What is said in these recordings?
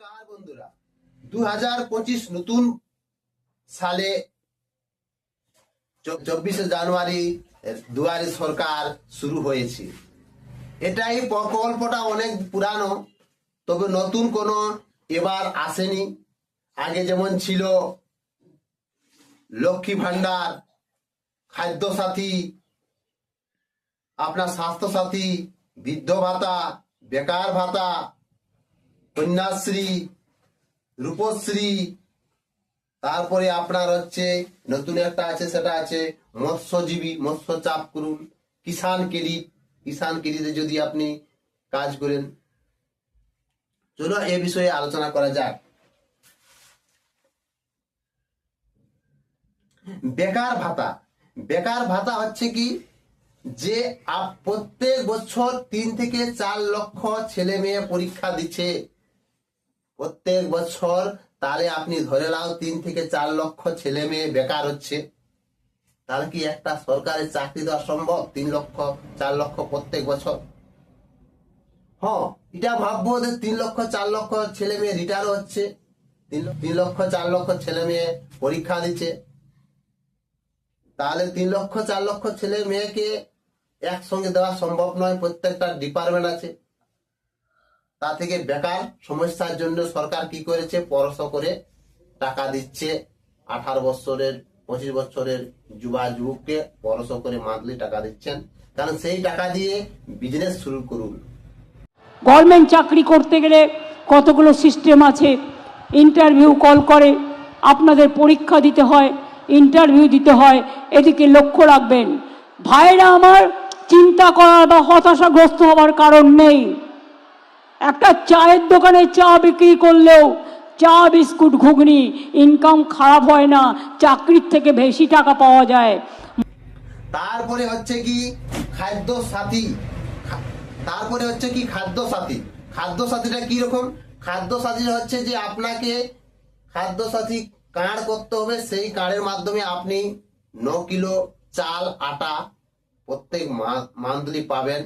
নমস্কার বন্ধুরা। দু হাজার পঁচিশ নতুন সালে চব্বিশে জানুয়ারি সরকার শুরু হয়েছে। প্রকল্পটা অনেক পুরানো, তবে নতুন কোনো এবার আসেনি। আগে যেমন ছিল লক্ষ্মী ভান্ডার খাদ্য সাথী আপনার স্বাস্থ্য সাথী বৃদ্ধ ভাতা, বেকার ভাতা কন্যাশ্রী, রূপশ্রী, তারপরে আপনার হচ্ছে নতুন একটা আছে, সেটা আছে মৎস্যজীবী মৎস্য চাপ করুন কিষান ক্রেডিট কিষান ক্রেডিটে যদি আপনি কাজ করেন। চলো এ বিষয়ে আলোচনা করা যাক। বেকার ভাতা। বেকার ভাতা হচ্ছে কি? যে প্রত্যেক বছর তিন থেকে চার লক্ষ ছেলে মেয়ে পরীক্ষা দিচ্ছে। প্রত্যেক বছর তাহলে আপনি ধরে নাও তিন থেকে চার লক্ষ ছেলে মেয়ে বেকার হচ্ছে। তাহলে কি একটা সরকারের চাকরি দেওয়া সম্ভব? তিন লক্ষ, চার লক্ষ প্রত্যেক বছর? হ্যাঁ এটা ভাববো যে তিন লক্ষ, চার লক্ষ ছেলে মেয়ে রিটায়ার হচ্ছে। তিন লক্ষ, চার লক্ষ ছেলে মেয়ে পরীক্ষা দিচ্ছে। তাহলে তিন লক্ষ, চার লক্ষ ছেলে মেয়েকে একসঙ্গে দেওয়া সম্ভব নয়। প্রত্যেকটা ডিপার্টমেন্ট আছে। তা থেকে বেকার সমস্যার জন্য সরকার কি করেছে? পরশ করে টাকা দিচ্ছে। আঠারো বছরের, পঁচিশ বছরের যুবা যুবককে পরশ করে মান্থলি টাকা দিচ্ছেন। কারণ সেই টাকা দিয়ে বিজনেস শুরু করুন। গভর্নমেন্ট চাকরি করতে গেলে কতগুলো সিস্টেম আছে? ইন্টারভিউ কল করে, আপনাদের পরীক্ষা দিতে হয় ইন্টারভিউ দিতে হয়, এদিকে লক্ষ্য রাখবেন। ভাইরা আমার চিন্তা করার বা হতাশাগ্রস্ত হওয়ার কারণ নেই। একটা চায়ের দোকানে চা বিক্রি করলেও চা, বিস্কুট, ঘুগনি ইনকাম খারাপ হয় না, চাকরির থেকে বেশি টাকা পাওয়া যায়। তারপরে হচ্ছে কি খাদ্য সাথী তারপরে হচ্ছে কি খাদ্য সাথী খাদ্য সাথীটা রকম খাদ্য সাথীটা হচ্ছে যে আপনাকে খাদ্য সাথী কার্ড করতে হবে, সেই কার্ডের মাধ্যমে আপনি ন কিলো চাল, আটা প্রত্যেক মান্থলি পাবেন।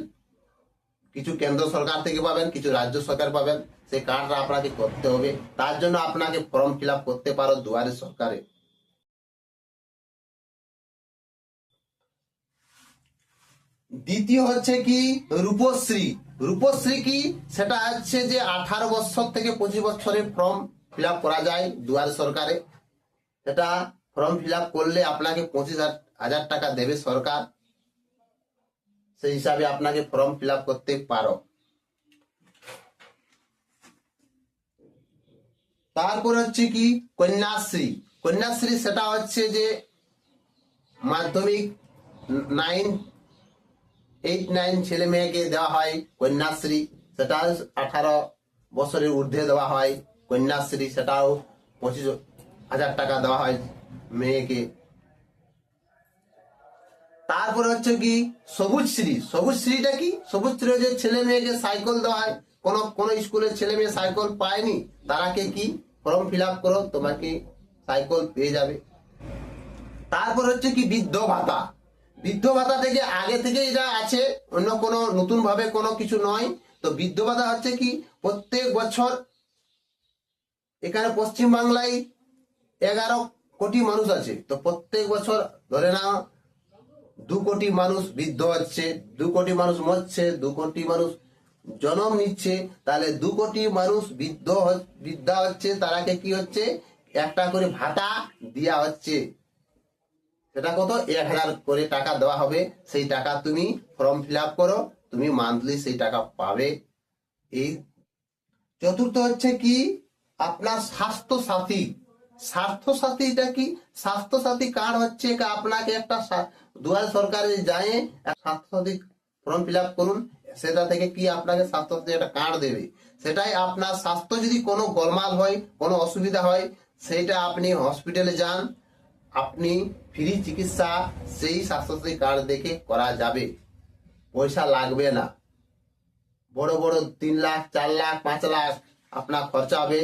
কিছু কেন্দ্র সরকার থেকে পাবেন, কিছু রাজ্য সরকার পাবেন, সেই কার্ডটা আপনাকে করতে হবে। তার জন্য আপনাকে ফর্ম ফিল করতে পারো দুয়ারে সরকারে। দ্বিতীয় হচ্ছে কি? রূপশ্রী। রূপশ্রী কি? সেটা হচ্ছে যে আঠারো বছর থেকে পঁচিশ বছরের ফর্ম ফিল করা যায় দুয়ারে সরকারে। সেটা ফর্ম ফিল করলে আপনাকে পঁচিশ হাজার টাকা দেবে সরকার। সেই হিসাবে আপনাকে ফর্ম ফিল করতে পারো। তারপর হচ্ছে কি, কন্যাশ্রী। কন্যাশ্রী সেটা হচ্ছে যে মাধ্যমিক নাইন এইট নাইন ছেলে মেয়েকে দেওয়া হয় কন্যাশ্রী। সেটা আঠারো বছরের ঊর্ধ্বে দেওয়া হয় কন্যাশ্রী। সেটাও পঁচিশ হাজার টাকা দেওয়া হয় মেয়েকে। তারপর হচ্ছে কি, সবুজ শ্রী। সবুজ শ্রীটা কি? সবুজ শ্রী যে ছেলে মেয়েকে সাইকেল দেওয়া হয়। কোন কোন স্কুলের ছেলে মেয়ে সাইকেল পায়নি, তারাকে কি? ফর্ম ফিল আপ করো, তোমাকে সাইকেল পেয়ে যাবে। তারপর হচ্ছে কি, বৃদ্ধ ভাতা। বৃদ্ধ ভাতা থেকে আগে থেকে এটা আছে, অন্য কোনো নতুন ভাবে কোনো কিছু নয়। তো বৃদ্ধ ভাতা হচ্ছে কি, প্রত্যেক বছর এখানে পশ্চিম বাংলায় এগারো কোটি মানুষ আছে। তো প্রত্যেক বছর ধরে নাও দু কোটি মানুষ বৃদ্ধ হচ্ছে, দু কোটি মানুষ মরছে, দু কোটি মানুষ জন্ম নিচ্ছে, তাহলে দু কোটি মানুষ বৃদ্ধ বৃদ্ধা হচ্ছে, তারাকে কি হচ্ছে? একটা করে ভাতা দেওয়া হচ্ছে। সেটা কত? এক হাজার করে টাকা দেওয়া হবে। সেই টাকা তুমি ফর্ম ফিল আপ করো, তুমি মান্থলি সেই টাকা পাবে। এই চতুর্থ হচ্ছে কি? আপনার স্বাস্থ্য সাথী। স্বাস্থ্য সাথীটা কি? স্বাস্থ্য সাথী কার্ড হচ্ছে আপনাকে একটা দুয়ার সরকারে যায় স্বাস্থ্য সাথী ফর্ম ফিল করুন, সেটা থেকে কি আপনাকে স্বাস্থ্য সাথী একটা কার্ড দেবে। সেটাই আপনার স্বাস্থ্য যদি কোনো গোলমাল হয়, কোনো অসুবিধা হয় সেইটা আপনি হসপিটালে যান, আপনি ফ্রি চিকিৎসা সেই স্বাস্থ্যসাথী কার্ড দেখে করা যাবে। পয়সা লাগবে না। বড় বড় তিন লাখ, চার লাখ, পাঁচ লাখ আপনার খরচা হবে।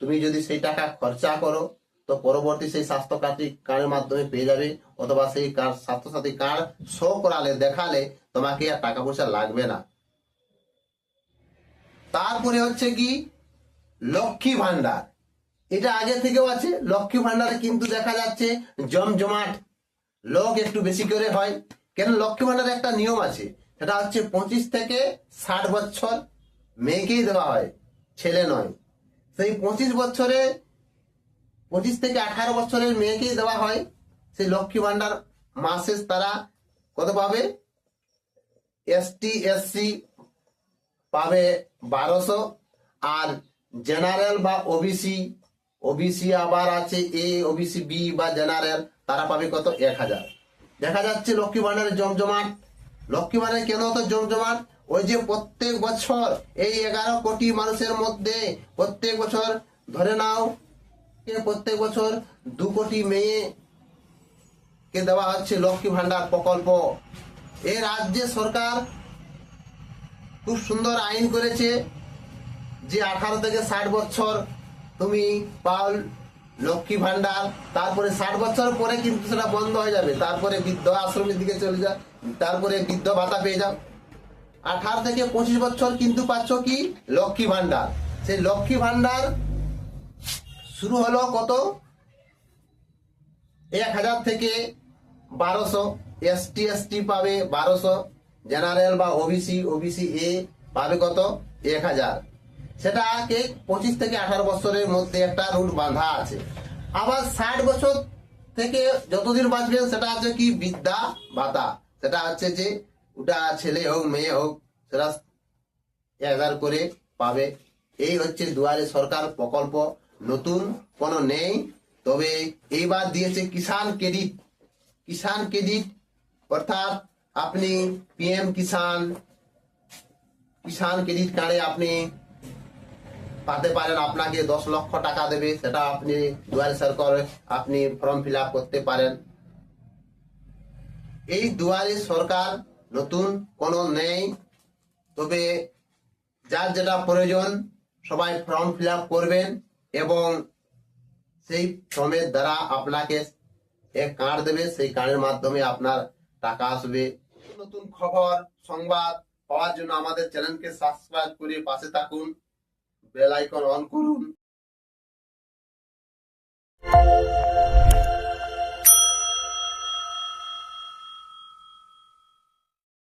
তুমি যদি সেই টাকা খরচা করো তো পরবর্তী সেই স্বাস্থ্য কার্ডটি কার্ডের মাধ্যমে পেয়ে যাবে, অথবা সেই কার্ড, স্বাস্থ্যসাথী কার্ড শো করালে, দেখালে তোমাকে আর টাকা পয়সা লাগবে না। তারপরে হচ্ছে কি? লক্ষ্মী ভান্ডার এটা আগে থেকেও আছে। লক্ষ্মী ভান্ডারে কিন্তু দেখা যাচ্ছে জমজমাট। লোক একটু বেশি করে হয়। কেন? লক্ষ্মী ভান্ডারে একটা নিয়ম আছে। সেটা হচ্ছে পঁচিশ থেকে ষাট বছর মেয়েকেই দেওয়া হয়, ছেলে নয়। সেই পঁচিশ বছরে পঁচিশ থেকে আঠারো বছরের মেয়েকেই দেওয়া হয়। সেই লক্ষ্মী ভান্ডার মাসে তারা কত পাবে? এসটি এসসি পাবে বারোশো। আর জেনারেল বা ওবিসি ওবিসি আবার আছে এ ওবিসি বি বা জেনারেল, তারা পাবে কত? এক হাজার। দেখা যাচ্ছে লক্ষ্মী ভান্ডারের জমজমাট। লক্ষ্মী ভান্ডার কেন তো জমজমাট? ওই যে প্রত্যেক বছর এই এগারো কোটি মানুষের মধ্যে প্রত্যেক বছর ধরে নাও প্রত্যেক বছর দু কোটি মেয়ে কে দেওয়া হচ্ছে লক্ষ্মী ভান্ডার প্রকল্প এ রাজ্যে সরকার খুব সুন্দর আইন করেছে যে আঠারো থেকে ষাট বছর তুমি পাও লক্ষ্মী ভান্ডার তারপরে ষাট বছর পরে কিন্তু সেটা বন্ধ হয়ে যাবে তারপরে বৃদ্ধ আশ্রমের দিকে চলে যা তারপরে বৃদ্ধ ভাতা পেয়ে যাও আঠারো থেকে পঁচিশ বছর কিন্তু পাচ্ছ কি লক্ষ্মী ভান্ডার সেই লক্ষ্মী ভান্ডার শুরু হলো কত? এক হাজার থেকে বারোশো। এসটি এসটি পাবে বারোশো। জেনারেল বা ওবিসি ওবিসি এ পাবে কত? এক হাজার। সেটাকে পঁচিশ থেকে আঠারো বছরের মধ্যে একটা রুট বাঁধা আছে। আবার ষাট বছর থেকে যতদিন বাঁচবেন, সেটা হচ্ছে কি? বিদ্যা ভাতা। সেটা হচ্ছে যে ওটা ছেলে হোক, মেয়ে হোক, সেটা এক হাজার করে পাবে। এই হচ্ছে দুয়ারে সরকার প্রকল্প। নতুন কোনো নেই। তবে এইবার দিয়েছে কিষাণ ক্রেডিট। কিষাণ ক্রেডিট, অর্থাৎ আপনি পিএম কিষাণ কিষাণ ক্রেডিট কার্ডে আপনি পাতে পারেন, আপনাকে দশ লক্ষ টাকা দেবে। সেটা আপনি দুয়ারে সরকার, আপনি ফর্ম ফিল করতে পারেন। এই দুয়ারে সরকার নতুন কোনো নেই। তবে যার যেটা প্রয়োজন, সবাই ফর্ম ফিল করবেন। এবং সেই শ্রমের দ্বারা আপনাকে এক কার্ড দেবে, সেই কার্ডের মাধ্যমে আপনার টাকা আসবে। নতুন খবর, সংবাদ পাওয়ার জন্য আমাদের চ্যানেলকে সাবস্ক্রাইব করে পাশে থাকুন, বেল আইকন অন করুন।